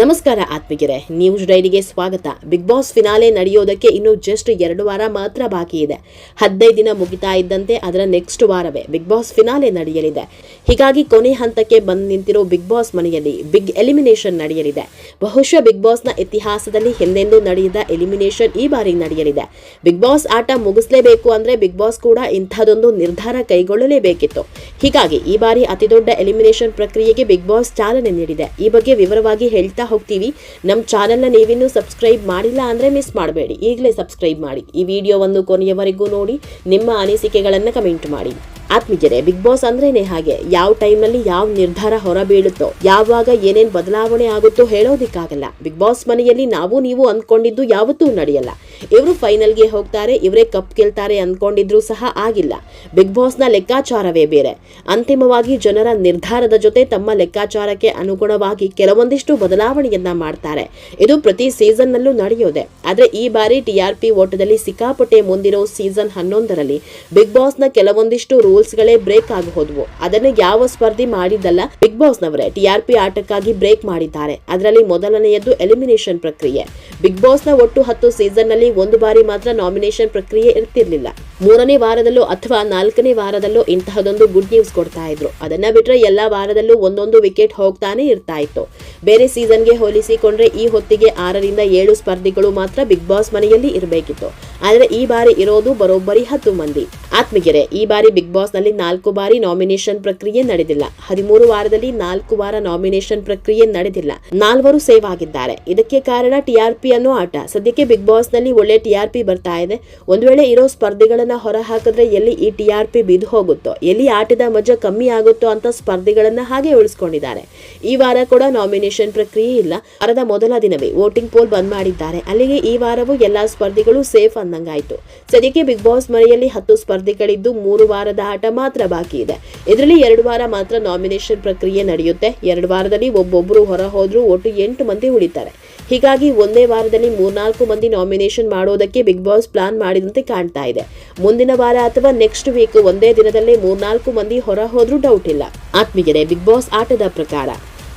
ನಮಸ್ಕಾರ ಆತ್ಮಿಗೆರೆ ನ್ಯೂಸ್ ಡೈರಿಗೆ ಸ್ವಾಗತ. ಬಿಗ್ ಬಾಸ್ ಫಿನಾಲೆ ನಡೆಯೋದಕ್ಕೆ ಇನ್ನು ಜಸ್ಟ್ ಎರಡು ವಾರ ಮಾತ್ರ ಬಾಕಿ ಇದೆ. ಹದಿನೈದು ದಿನ ಮುಗಿತಾ ಇದ್ದಂತೆ ಅದರ ನೆಕ್ಸ್ಟ್ ವಾರವೇ ಬಿಗ್ ಬಾಸ್ ಫಿನಾಲೆ ನಡೆಯಲಿದೆ. ಹೀಗಾಗಿ ಕೊನೆ ಹಂತಕ್ಕೆ ಬಂದು ನಿಂತಿರೋ ಬಿಗ್ ಬಾಸ್ ಮನೆಯಲ್ಲಿ ಬಿಗ್ ಎಲಿಮಿನೇಷನ್ ನಡೆಯಲಿದೆ. ಬಹುಶಃ ಬಿಗ್ ಬಾಸ್ನ ಇತಿಹಾಸದಲ್ಲಿ ಹಿಂದೆಂದೂ ನಡೆಯದ ಎಲಿಮಿನೇಷನ್ ಈ ಬಾರಿ ನಡೆಯಲಿದೆ. ಬಿಗ್ ಬಾಸ್ ಆಟ ಮುಗಿಸಲೇಬೇಕು ಅಂದ್ರೆ ಬಿಗ್ ಬಾಸ್ ಕೂಡ ಇಂಥದೊಂದು ನಿರ್ಧಾರ ಕೈಗೊಳ್ಳಲೇಬೇಕಿತ್ತು. ಹೀಗಾಗಿ ಈ ಬಾರಿ ಅತಿದೊಡ್ಡ ಎಲಿಮಿನೇಷನ್ ಪ್ರಕ್ರಿಯೆಗೆ ಬಿಗ್ ಬಾಸ್ ಚಾಲನೆ ನೀಡಿದೆ. ಈ ಬಗ್ಗೆ ವಿವರವಾಗಿ ಹೇಳ್ತಾ ಹೋಗ್ತೀವಿ. ನಮ್ಮ ಚಾನಲ್ನ ನೀವಿನ್ನೂ ಸಬ್ಸ್ಕ್ರೈಬ್ ಮಾಡಿಲ್ಲ ಅಂದ್ರೆ ಮಿಸ್ ಮಾಡಬೇಡಿ. ಈಗಲೇ ಸಬ್ಸ್ಕ್ರೈಬ್ ಮಾಡಿ. ಈ ವಿಡಿಯೋವನ್ನು ಕೊನೆಯವರೆಗೂ ನೋಡಿ. ನಿಮ್ಮ ಅನಿಸಿಕೆಗಳನ್ನು ಕಮೆಂಟ್ ಮಾಡಿ. ಆತ್ಮೀಯರೇ, ಬಿಗ್ ಬಾಸ್ ಅಂದ್ರೇನೆ ಹಾಗೆ? ಯಾವ ಟೈಮ್ನಲ್ಲಿ ಯಾವ ನಿರ್ಧಾರ ಹೊರಬೀಳುತ್ತೋ, ಯಾವಾಗ ಏನೇನ್ ಬದಲಾವಣೆ ಆಗುತ್ತೋ ಹೇಳೋದಿಕ್ಕಾಗಲ್ಲ. ಬಿಗ್ ಬಾಸ್ ಮನೆಯಲ್ಲಿ ನಾವು ನೀವು ಅಂದ್ಕೊಂಡಿದ್ದು ಯಾವತ್ತೂ ನಡೆಯಲ್ಲ. ಇವರು ಫೈನಲ್ಗೆ ಹೋಗ್ತಾರೆ, ಇವರೇ ಕಪ್ ಗೆಲ್ತಾರೆ ಅಂದ್ಕೊಂಡಿದ್ರು ಸಹ ಆಗಿಲ್ಲ. ಬಿಗ್ ಬಾಸ್ನ ಲೆಕ್ಕಾಚಾರವೇ ಬೇರೆ. ಅಂತಿಮವಾಗಿ ಜನರ ನಿರ್ಧಾರದ ಜೊತೆ ತಮ್ಮ ಲೆಕ್ಕಾಚಾರಕ್ಕೆ ಅನುಗುಣವಾಗಿ ಕೆಲವೊಂದಿಷ್ಟು ಬದಲಾವಣೆಯನ್ನ ಮಾಡ್ತಾರೆ. ಇದು ಪ್ರತಿ ಸೀಸನ್ನಲ್ಲೂ ನಡೆಯೋದೆ. ಆದ್ರೆ ಈ ಬಾರಿ ಟಿಆರ್ಪಿ ಓಟದಲ್ಲಿ ಸಿಕ್ಕಾಪಟ್ಟೆ ಮುಂದಿರೋ ಸೀಸನ್ ಹನ್ನೊಂದರಲ್ಲಿ ಬಿಗ್ ಬಾಸ್ನ ಕೆಲವೊಂದಿಷ್ಟು ರೂಲ್ಸ್ಗಳೇ ಬ್ರೇಕ್ ಆಗಬಹುದು ಅದನ್ನ ಅದನ್ನು ಯಾವ ಸ್ಪರ್ಧಿ ಮಾಡಿದ್ದಲ್ಲ ಬಿಗ್ ಬಾಸ್ನವರೇ. ಟಿಆರ್ಪಿ ಆಟಕ್ಕಾಗಿ ಬ್ರೇಕ್ ಮಾಡಿದ್ದಾರೆ. ಅದರಲ್ಲಿ ಮೊದಲನೆಯದ್ದು ಎಲಿಮಿನೇಷನ್ ಪ್ರಕ್ರಿಯೆ. ಬಿಗ್ ಬಾಸ್ನ ಒಟ್ಟು ಹತ್ತು ಸೀಸನ್ನಲ್ಲಿ ಒಂದು ಬಾರಿ ಮಾತ್ರ ನಾಮಿನೇಷನ್ ಪ್ರಕ್ರಿಯೆ ಇರ್ತಿರ್ಲಿಲ್ಲ. ಮೂರನೇ ವಾರದಲ್ಲೂ ಅಥವಾ ನಾಲ್ಕನೇ ವಾರದಲ್ಲೂ ಇಂತಹದೊಂದು ಗುಡ್ ನ್ಯೂಸ್ ಕೊಡ್ತಾ ಇದ್ರು. ಅದನ್ನ ಬಿಟ್ರೆ ಎಲ್ಲಾ ವಾರದಲ್ಲೂ ಒಂದೊಂದು ವಿಕೆಟ್ ಹೋಗ್ತಾನೆ ಇರ್ತಾ ಇತ್ತು. ಬೇರೆ ಸೀಸನ್ಗೆ ಹೋಲಿಸಿಕೊಂಡ್ರೆ ಈ ಹೊತ್ತಿಗೆ ಆರರಿಂದ ಏಳು ಸ್ಪರ್ಧಿಗಳು ಮಾತ್ರ ಬಿಗ್ ಬಾಸ್ ಮನೆಯಲ್ಲಿ ಇರಬೇಕಿತ್ತು. ಆದ್ರೆ ಈ ಬಾರಿ ಇರೋದು ಬರೋಬ್ಬರಿ ಹತ್ತು ಮಂದಿ. ಆತ್ಮಗೆರೆ ಈ ಬಾರಿ ಬಿಗ್ ಬಾಸ್ನಲ್ಲಿ ನಾಲ್ಕು ಬಾರಿ ನಾಮಿನೇಷನ್ ಪ್ರಕ್ರಿಯೆ ನಡೆದಿಲ್ಲ. ಹದಿಮೂರು ವಾರದಲ್ಲಿ ನಾಲ್ಕು ವಾರ ನಾಮಿನೇಷನ್ ಪ್ರಕ್ರಿಯೆ ನಡೆದಿಲ್ಲ. ನಾಲ್ವರು ಸೇವ್ ಆಗಿದ್ದಾರೆ. ಇದಕ್ಕೆ ಕಾರಣ ಟಿಆರ್ಪಿ ಅನ್ನೋ ಆಟ. ಸದ್ಯಕ್ಕೆ ಬಿಗ್ ಬಾಸ್ನಲ್ಲಿ ಒಳ್ಳೆ ಟಿಆರ್ಪಿ ಬರ್ತಾ ಇದೆ. ಒಂದ್ ವೇಳೆ ಇರೋ ಸ್ಪರ್ಧಿಗಳನ್ನ ಹೊರ ಹಾಕಿದ್ರೆ ಎಲ್ಲಿ ಈ ಟಿಆರ್ಪಿ ಬಿದ್ದು ಹೋಗುತ್ತೋ, ಎಲ್ಲಿ ಆಟದ ಮಜಾ ಕಮ್ಮಿ ಆಗುತ್ತೋ ಅಂತ ಸ್ಪರ್ಧಿಗಳನ್ನ ಹಾಗೆ ಉಳಿಸ್ಕೊಂಡಿದ್ದಾರೆ. ಈ ವಾರ ಕೂಡ ನಾಮಿನೇಷನ್ ಪ್ರಕ್ರಿಯೆ ಇಲ್ಲ. ವಾರದ ಮೊದಲ ದಿನವೇ ವೋಟಿಂಗ್ ಪೋಲ್ ಬಂದ್ ಮಾಡಿದ್ದಾರೆ. ಅಲ್ಲಿಗೆ ಈ ವಾರವೂ ಎಲ್ಲಾ ಸ್ಪರ್ಧಿಗಳು ಸೇಫ್ ಅಂದಂಗಾಯ್ತು ಸದ್ಯಕ್ಕೆ ಬಿಗ್ ಬಾಸ್ ಮನೆಯಲ್ಲಿ ಹತ್ತು ಸ್ಪರ್ಧಿಗಳಿದ್ದು ಮೂರು ವಾರದ ಆಟ ಮಾತ್ರ ಬಾಕಿ ಇದೆ. ಇದರಲ್ಲಿ ಎರಡು ವಾರ ಮಾತ್ರ ನಾಮಿನೇಷನ್ ಪ್ರಕ್ರಿಯೆ ನಡೆಯುತ್ತೆ. ಎರಡು ವಾರದಲ್ಲಿ ಒಬ್ಬೊಬ್ಬರು ಹೊರ ಹೋದ್ರೂ ಒಟ್ಟು ಎಂಟು ಮಂದಿ ಉಳಿತಾರೆ. ಹೀಗಾಗಿ ಒಂದೇ ವಾರದಲ್ಲಿ ಮೂರ್ನಾಲ್ಕು ಮಂದಿ ನಾಮಿನೇಷನ್ ಮಾಡೋದಕ್ಕೆ ಬಿಗ್ ಬಾಸ್ ಪ್ಲಾನ್ ಮಾಡಿದಂತೆ ಕಾಣ್ತಾ ಇದೆ. ಮುಂದಿನ ವಾರ ಅಥವಾ ನೆಕ್ಸ್ಟ್ ವೀಕ್ ಒಂದೇ ದಿನದಲ್ಲೇ ಮೂರ್ನಾಲ್ಕು ಮಂದಿ ಹೊರ ಹೋದ್ರೂ ಡೌಟ್ ಇಲ್ಲ. ಆತ್ಮೀಯರೇ, ಬಿಗ್ ಬಾಸ್ ಆಟದ ಪ್ರಕಾರ.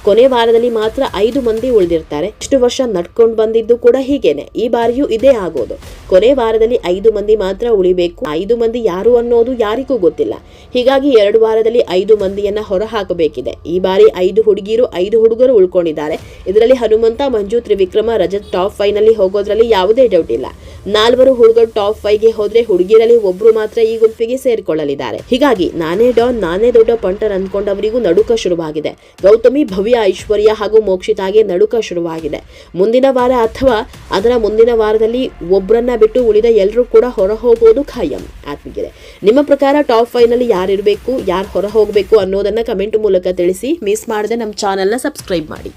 ಕೊನೆ ವಾರದಲ್ಲಿ ಮಾತ್ರ ಐದು ಮಂದಿ ಉಳಿದಿರ್ತಾರೆ. ಇಷ್ಟು ವರ್ಷ ನಡ್ಕೊಂಡು ಬಂದಿದ್ದು ಕೂಡ ಹೀಗೇನೆ. ಈ ಬಾರಿಯೂ ಇದೇ ಆಗೋದು. ಕೊನೆ ವಾರದಲ್ಲಿ ಐದು ಮಂದಿ ಮಾತ್ರ ಉಳಿಬೇಕು. ಐದು ಮಂದಿ ಯಾರು ಅನ್ನೋದು ಯಾರಿಗೂ ಗೊತ್ತಿಲ್ಲ. ಹೀಗಾಗಿ ಎರಡು ವಾರದಲ್ಲಿ ಐದು ಮಂದಿಯನ್ನ ಹೊರ ಹಾಕಬೇಕಿದೆ ಈ ಬಾರಿ ಐದು ಹುಡುಗಿರು, ಐದು ಹುಡುಗರು ಉಳ್ಕೊಂಡಿದ್ದಾರೆ. ಇದರಲ್ಲಿ ಹನುಮಂತ, ಮಂಜು, ತ್ರಿವಿಕ್ರಮ, ರಜತ್ ಟಾಪ್ ಫೈವ್ನಲ್ಲಿ ಹೋಗೋದ್ರಲ್ಲಿ ಯಾವುದೇ ಡೌಟ್ ಇಲ್ಲ. ನಾಲ್ವರು ಹುಡುಗರು ಟಾಪ್ ಫೈವ್ಗೆ ಹೋದ್ರೆ ಹುಡುಗಿರಲ್ಲಿ ಒಬ್ರು ಮಾತ್ರ ಈ ಗುಂಪಿಗೆ ಸೇರಿಕೊಳ್ಳಲಿದ್ದಾರೆ. ಹೀಗಾಗಿ ನಾನೇ ಡಾನ್, ನಾನೇ ದೊಡ್ಡ ಪಂಟರ್ ಅಂದ್ಕೊಂಡವರಿಗೂ ನಡುಕ ಶುರುವಾಗಿದೆ. ಗೌತಮಿ ಭವ್ಯ ಐಶ್ವರ್ಯ ಹಾಗೂ ಮೋಕ್ಷಿತಾಗೆ ನಡುಕ ಶುರುವಾಗಿದೆ. ಮುಂದಿನ ವಾರ ಅಥವಾ ಅದರ ಮುಂದಿನ ವಾರದಲ್ಲಿ ಒಬ್ಬರನ್ನ ಬಿಟ್ಟು ಉಳಿದ ಎಲ್ಲರೂ ಕೂಡ ಹೊರ ಹೋಗೋದು ಖಾಯಂ. ಆತ್ಮೀಯರೇ, ನಿಮ್ಮ ಪ್ರಕಾರ ಟಾಪ್ ಫೈವ್ನಲ್ಲಿ ಯಾರಿರಬೇಕು, ಯಾರು ಹೊರ ಹೋಗಬೇಕು ಅನ್ನೋದನ್ನ ಕಮೆಂಟ್ ಮೂಲಕ ತಿಳಿಸಿ, ಮಿಸ್ ಮಾಡದೆ ನಮ್ಮ ಚಾನೆಲ್ನ ಸಬ್ಸ್ಕ್ರೈಬ್ ಮಾಡಿ.